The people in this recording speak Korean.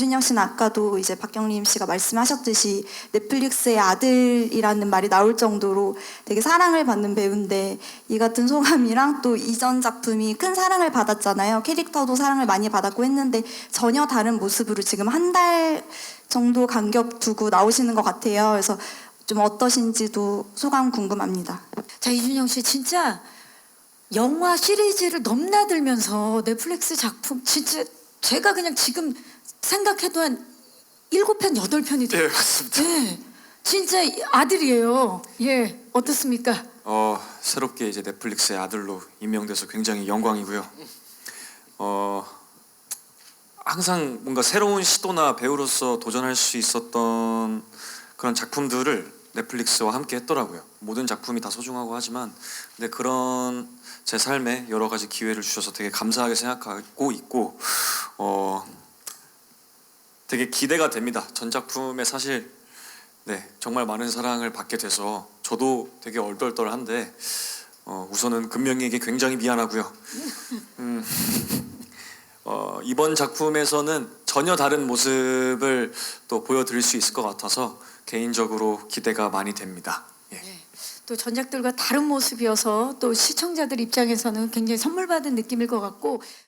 이준영 씨는 아까도 이제 박경림 씨가 말씀하셨듯이 넷플릭스의 아들이라는 말이 나올 정도로 되게 사랑을 받는 배우인데 이 같은 소감이랑 또 이전 작품이 큰 사랑을 받았잖아요. 캐릭터도 사랑을 많이 받았고 했는데 전혀 다른 모습으로 지금 한 달 정도 간격 두고 나오시는 것 같아요. 그래서 좀 어떠신지도 소감 궁금합니다. 자 이준영 씨 진짜 영화 시리즈를 넘나들면서 넷플릭스 작품 진짜 제가 그냥 지금 생각해도 한 일곱 편 여덟 편이 돼요. 예, 맞습니다. 네, 진짜 아들이에요. 예, 어떻습니까? 어, 새롭게 이제 넷플릭스의 아들로 임명돼서 굉장히 영광이고요. 어, 항상 뭔가 새로운 시도나 배우로서 도전할 수 있었던 그런 작품들을 넷플릭스와 함께 했더라고요. 모든 작품이 다 소중하고 하지만 근데 그런 제 삶에 여러 가지 기회를 주셔서 되게 감사하게 생각하고 있고 어, 되게 기대가 됩니다. 전 작품에 사실 네, 정말 많은 사랑을 받게 돼서 저도 되게 얼떨떨한데 어, 우선은 금명이에게 굉장히 미안하고요. 음, 어, 이번 작품에서는 전혀 다른 모습을 또 보여드릴 수 있을 것 같아서 개인적으로 기대가 많이 됩니다. 예. 또 전작들과 다른 모습이어서 또 시청자들 입장에서는 굉장히 선물 받은 느낌일 것 같고